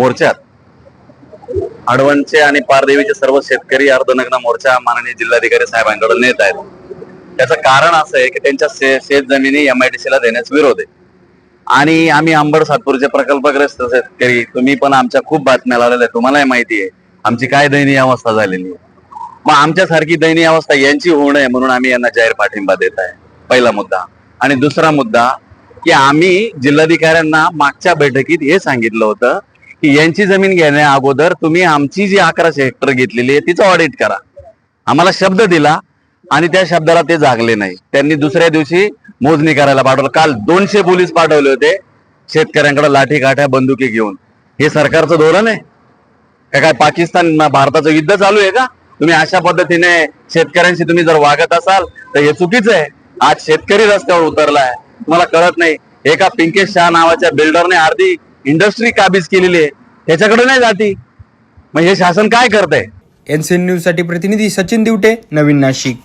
मोर्चात. आडवणचे आणि पारदेवीचे सर्व शेतकरी अर्धनग्न मोर्चा माननीय जिल्हाधिकारी साहेबांकडे नेत आहेत. त्याचं कारण असं आहे की त्यांच्या शे शेत जमिनी एमआयडीसीला देण्यास विरोध आहे. आणि आम्ही आंबड सातपूरचे प्रकल्पग्रस्त शेतकरी तुम्ही पण आमच्या खूप बातम्या लावलेल्या आहेत तुम्हालाही माहिती आहे. आमची काय दयनीय अवस्था झालेली आहे. मग आमच्यासारखी दयनीय अवस्था यांची होऊ नये म्हणून आम्ही यांना जाहीर पाठिंबा देत आहे. पहिला मुद्दा. आणि दुसरा मुद्दा की आम्ही जिल्हाधिकाऱ्यांना मागच्या बैठकीत हे सांगितलं होतं की यांची जमीन घेण्या अगोदर तुम्ही आमची जी अकराशे हेक्टर घेतलेली आहे तिचं ऑडिट करा. आम्हाला शब्द दिला आणि त्या शब्दाला ते जागले नाही. त्यांनी दुसऱ्या दिवशी मोजणी करायला पाठवलं. काल दोनशे पोलीस पाठवले होते शेतकऱ्यांकडे लाठी काठ्या बंदुकी घेऊन. हे सरकारचं धोरण आहे. का काय पाकिस्तान भारताचं युद्ध चालू आहे का? तुम्ही अशा पद्धतीने शेतकऱ्यांशी तुम्ही जर वागत असाल तर हे चुकीचं आहे. आज शेतकरी रस्त्यावर उतरलाय. तुम्हाला कळत नाही. एका पिंकेश शहा नावाच्या बिल्डरने अर्धी इंडस्ट्री काबीज केलेली आहे? त्याच्याकडे नाही जाती. मग हे शासन काय करतंय? एनसीएन न्यूजसाठी प्रतिनिधी सचिन दिवटे नवीन नाशिक.